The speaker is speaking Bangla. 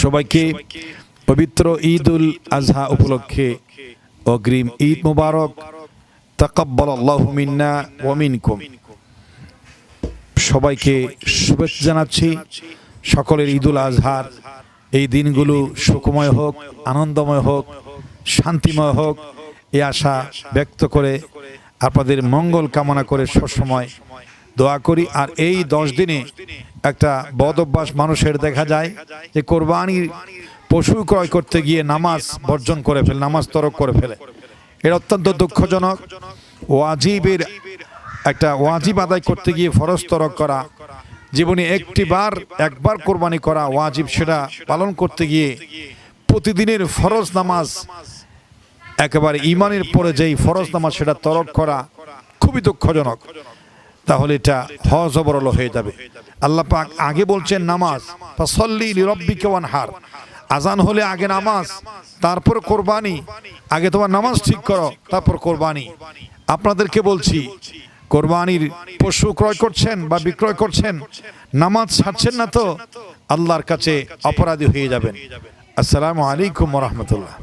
সবাইকে পবিত্র ঈদ উল আজহা উপলক্ষে অগ্রিম ঈদ মুবারক। সবাইকে শুভেচ্ছা জানাচ্ছি। সকলের ঈদ উল আজহার এই দিনগুলো সুখময় হোক, আনন্দময় হোক, শান্তিময় হোক এই আশা ব্যক্ত করে আপনাদের মঙ্গল কামনা করে সবসময় দোয়া করি, আর এই দশ দিনে একটা বদ অভ্যাস মানুষের দেখা যায় যে কোরবানির পশু ক্রয় করতে গিয়ে নামাজ বর্জন করে ফেলে, নামাজ তরক করে ফেলে। এটা অত্যন্ত দুঃখজনক, ওয়াজিবের একটা ওয়াজিব আদায় করতে গিয়ে ফরজ তরক করা, জীবনে একটি বার, একবার কোরবানি করা ওয়াজিব, সেটা পালন করতে গিয়ে প্রতিদিনের ফরজ নামাজ, একেবারে ইমানের পরে যেই ফরজ নামাজ সেটা তরক করা খুবই দুঃখজনক। তাহলে এটা হজ অবরল হয়ে যাবে। আল্লাহ পাক আগে বলছেন নামাজ ওয়ানহার। আজান হলে আগে নামাজ, তারপর কোরবানি। আগে তোমার নামাজ ঠিক করো, তারপর কোরবানি। আপনাদেরকে বলছি, কোরবানির পশু ক্রয় করছেন বা বিক্রয় করছেন, নামাজ ছাড়ছেন না তো, আল্লাহর কাছে অপরাধী হয়ে যাবেন। আসসালামু আলাইকুম রহমতুল্লাহ।